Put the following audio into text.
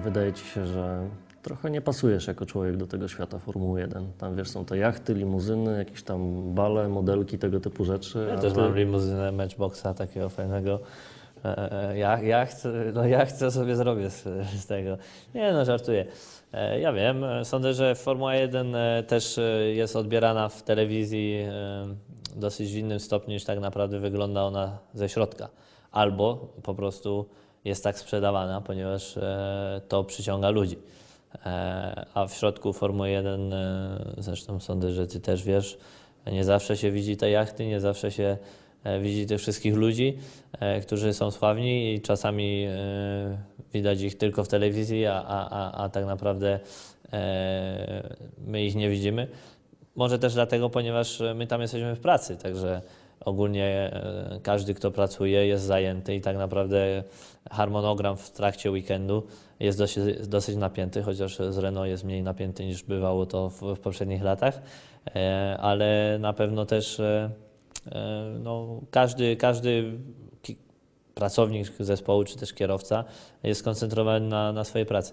wydaje ci się, że trochę nie pasujesz jako człowiek do tego świata Formuły 1. Tam wiesz, są te jachty, limuzyny, jakieś tam bale, modelki, tego typu rzeczy. Ja też ty- mam limuzynę Matchboxa takiego fajnego. E, e, Ja, ja, chcę, no ja chcę sobie zrobię z, z tego. Nie no, żartuję. E, Ja wiem, e, sądzę, że Formuła 1 e, też e, jest odbierana w telewizji e, dosyć w innym stopniu niż tak naprawdę wygląda ona ze środka. Albo po prostu jest tak sprzedawana, ponieważ e, to przyciąga ludzi. E, A w środku Formuły 1, e, zresztą sądzę, że Ty też wiesz, nie zawsze się widzi te jachty, nie zawsze się widzi tych wszystkich ludzi, którzy są sławni i czasami widać ich tylko w telewizji, a, a, a, a tak naprawdę my ich nie widzimy. Może też dlatego, ponieważ my tam jesteśmy w pracy, także ogólnie e, każdy, kto pracuje, jest zajęty i tak naprawdę harmonogram w trakcie weekendu jest dosyć, dosyć napięty, chociaż z Renault jest mniej napięty niż bywało to w, w poprzednich latach, e, ale na pewno też e, no, każdy, każdy pracownik zespołu czy też kierowca jest skoncentrowany na, na swojej pracy.